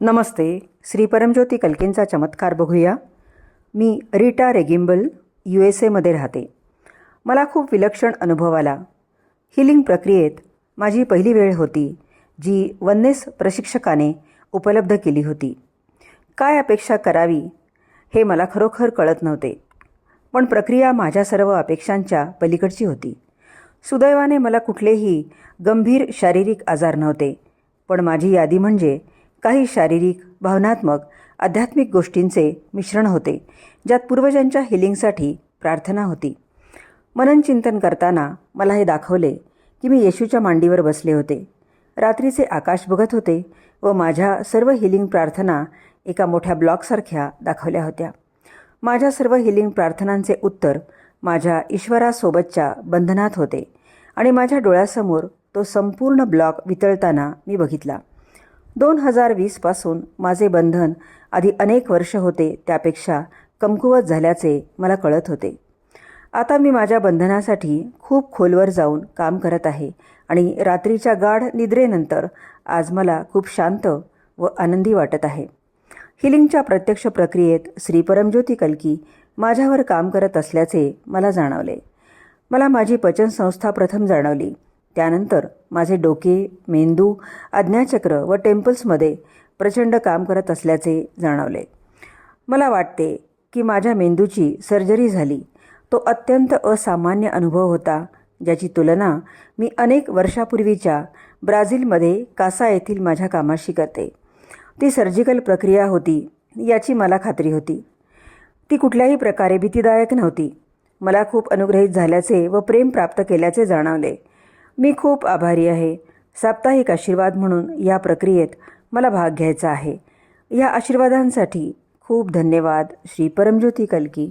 नमस्ते श्री परमज्योती कल्केंचा चमत्कार बघूया. मी रीटा रेगिंबल यू एस एमध्ये राहते. मला खूप विलक्षण अनुभव आला. हिलिंग प्रक्रियेत माझी पहिली वेळ होती जी वन्नेस प्रशिक्षकाने उपलब्ध केली होती. काय अपेक्षा करावी हे मला खरोखर कळत नव्हते. पण प्रक्रिया माझ्या सर्व अपेक्षांच्या पलीकडची होती. सुदैवाने मला कुठलेही गंभीर शारीरिक आजार नव्हते पण माझी यादी म्हणजे काही शारीरिक भावनात्मक आध्यात्मिक गोष्टींचे मिश्रण होते ज्यात पूर्वजांच्या हिलिंगसाठी प्रार्थना होती. मनन चिंतन करताना मला हे दाखवले की मी येशूच्या मांडीवर बसले होते. रात्रीचे आकाश बघत होते व माझ्या सर्व हिलिंग प्रार्थना एका मोठ्या ब्लॉकसारख्या दाखवल्या होत्या. माझ्या सर्व हिलिंग प्रार्थनांचे उत्तर माझ्या ईश्वरासोबतच्या बंधनात होते आणि माझ्या डोळ्यासमोर तो संपूर्ण ब्लॉक वितळताना मी बघितला. दोन हजार वीसपासून माझे बंधन आधी अनेक वर्ष होते त्यापेक्षा कमकुवत झाल्याचे मला कळत होते. आता मी माझ्या बंधनासाठी खूप खोलवर जाऊन काम करत आहे आणि रात्रीच्या गाढ निद्रेनंतर आज मला खूप शांत व आनंदी वाटत आहे. हिलिंगच्या प्रत्यक्ष प्रक्रियेत श्री परमज्योती माझ्यावर काम करत असल्याचे मला जाणवले. मला माझी पचनसंस्था प्रथम जाणवली. त्यानंतर माझे डोके मेंदू आज्ञाचक्र व टेम्पल्समध्ये प्रचंड काम करत असल्याचे जाणवले. मला वाटते की माझ्या मेंदूची सर्जरी झाली. तो अत्यंत असामान्य अनुभव होता ज्याची तुलना मी अनेक वर्षापूर्वीच्या ब्राझीलमध्ये कासा येथील माझ्या कामाशी करते. ती सर्जिकल प्रक्रिया होती याची मला खात्री होती. ती कुठल्याही प्रकारे भीतीदायक नव्हती. मला खूप अनुग्रहित झाल्याचे व प्रेम प्राप्त केल्याचे जाणवले. मी खूप आभारी आहे. साप्ताहिक आशीर्वाद म्हणून या प्रक्रियेत मला भाग घ्यायचा आहे. या आशीर्वादांसाठी खूप धन्यवाद. श्री परमज्योती कलकी.